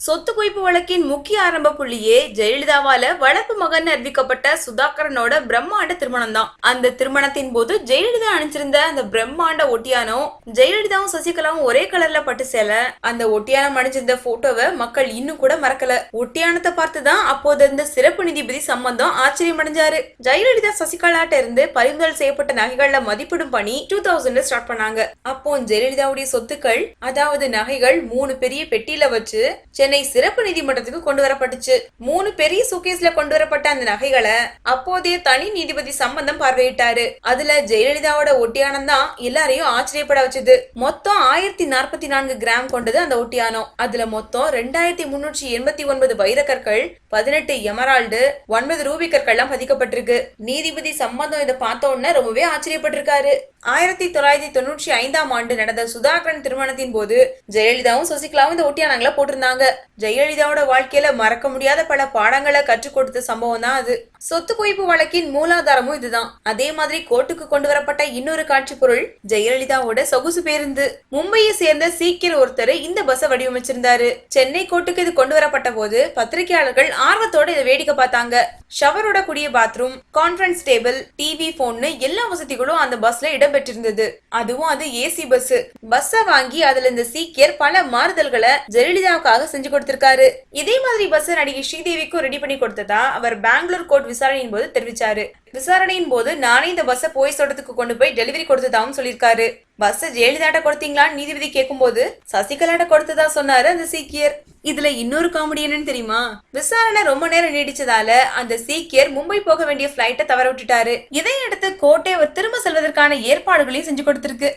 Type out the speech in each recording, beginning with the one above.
சொத்து குவிப்பு வழக்கின் முக்கிய ஆரம்ப புள்ளியே ஜெயலலிதாவால வளர்ப்பு மகன் அறிவிக்கப்பட்ட சுதாகரனோட பிரம்மாண்ட திருமணம் தான் அந்த திருமணத்தின் போது ஜெயலலிதா அணிஞ்சிருந்த அந்த பிரம்மாண்ட ஒட்டியானம் ஜெயலலிதாவும் சசிகலாவும் ஒரே கலர்ல பட்டு சேல. அந்த ஒட்டியானம் அணிஞ்சிருந்த போட்டோவை மக்கள் இன்னும் கூட மறக்கல. ஒட்டியானத்தை பார்த்துதான் அப்போது இருந்த சிறப்பு நீதிபதி சம்பந்தம் ஆச்சரியம் அடைஞ்சாரு ஜெயலலிதா சசிகலாட்ட இருந்து பறிமுதல் செய்யப்பட்ட நகைகள்ல மதிப்பிடும் பணி டூ தௌசண்ட்ல ஸ்டார்ட் பண்ணாங்க. அப்போ ஜெயலலிதாவுடைய சொத்துக்கள் அதாவது நகைகள் மூணு பெரிய பெட்டியில வச்சு சென்னை சிறப்பு நீதிமன்றத்துக்கு கொண்டு வரப்பட்டுச்சு மூணு பெரிய சூகேஸ்ல கொண்டு வரப்பட்ட அந்த நகைகளை அப்போதைய தனி நீதிபதி சம்பந்தம் பார்வையிட்டாரு. அதுல ஜெயலலிதாவோட ஒட்டியானம் தான் எல்லாரையும் ஆச்சரியப்பட வச்சது. மொத்தம் ஆயிரத்தி நாற்பத்தி நான்கு கிராம் கொண்டது அந்த ஒட்டியானம் அதுல மொத்தம் ரெண்டாயிரத்தி முன்னூற்றி எண்பத்தி ஒன்பது வைரக்கற்கள் பதினெட்டு எமரால்டு ஒன்பது ரூபி கற்கள்லாம் பதிக்கப்பட்டிருக்கு. நீதிபதி சம்பந்தம் இதை பார்த்த உடனே ரொம்பவே ஆச்சரியப்பட்டிருக்காரு. ஆயிரத்தி தொள்ளாயிரத்தி தொண்ணூற்றி ஐந்தாம் ஆண்டு நடந்த சுதாகரன் திருமணத்தின் போது ஜெயலலிதாவும் சசிகலாவும் இந்த ஒட்டியானங்களை போட்டிருந்தாங்க. ஜெயலலிதாவோட வாழ்க்கையில மறக்க முடியாத பல பாடங்களை கற்றுக் கொடுத்த சம்பவம் தான் அது. சொத்து குவிப்பு வழக்கின் மூலாதாரமும் இதுதான். அதே மாதிரி கோர்ட்டுக்கு கொண்டு வரப்பட்ட இன்னொரு காட்சி பொருள் ஜெயலலிதாவோட சொகுசு பேருந்து. மும்பையை சேர்ந்த சீக்கியர் ஒருத்தர் இந்த பஸ்ஸை வடிவமைச்சிருந்தாரு. சென்னை கோர்ட்டுக்கு இது கொண்டு வரப்பட்ட போது பத்திரிகையாளர்கள் ஆர்வத்தோட இதை வேடிக்கை பார்த்தாங்க. ஷவரோட கூடிய பாத்ரூம் கான்ஃபரன்ஸ் டேபிள் டிவி போன்னு எல்லா வசதிகளும் அந்த பஸ்ல இடம்பெற்றிருந்தது. அதுவும் அது ஏசி பஸ் பஸ்ஸ வாங்கி அதுல இந்த சீக்கியர் பல மாறுதல்களை ஜெயலலிதாவுக்காக செஞ்சு கொடுத்திருக்காரு. இதே மாதிரி பஸ் நடிகை ஸ்ரீதேவிக்கும் ரெடி பண்ணி கொடுத்ததா அவர் பெங்களூர் கோர்ட் விசாரணையின் போது தெரிவிச்சாரு. விசாரணையின் போது நானே இந்த பஸ்ஸை போய் தோட்டத்துக்கு கொண்டு போய் டெலிவரி கொடுத்ததாவும் சொல்லியிருக்காரு. பஸ்ஸை ஜெயலலிதாட்ட கொடுத்தீங்களான்னு நீதிபதி கேட்கும்போது சசிகலாட்ட கொடுத்ததா சொன்னாரு அந்த சீக்கியர். இதுல இன்னொரு காமெடி என்னன்னு தெரியுமா? விசாரணை ரொம்ப நேரம் நீடிச்சதால அந்த சீக்கியர் மும்பை போக வேண்டிய பிளைட்டை தவற விட்டுட்டாரு. இதையடுத்து கோட்டை அவர் திரும்ப செல்வதற்கான ஏற்பாடுகளையும் செஞ்சு கொடுத்திருக்கு.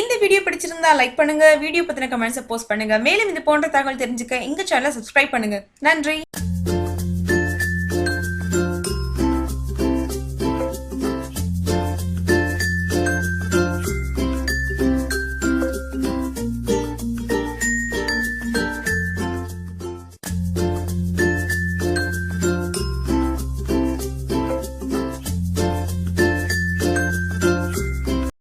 இந்த வீடியோ பிடிச்சிருந்தா லைக் பண்ணுங்க வீடியோ பத்தின கமெண்ட்ஸை போஸ்ட் பண்ணுங்க. மேலும் இது போன்ற தகவல் தெரிஞ்சுக்க எங்க சேனலை சப்ஸ்கிரைப் பண்ணுங்க. நன்றி.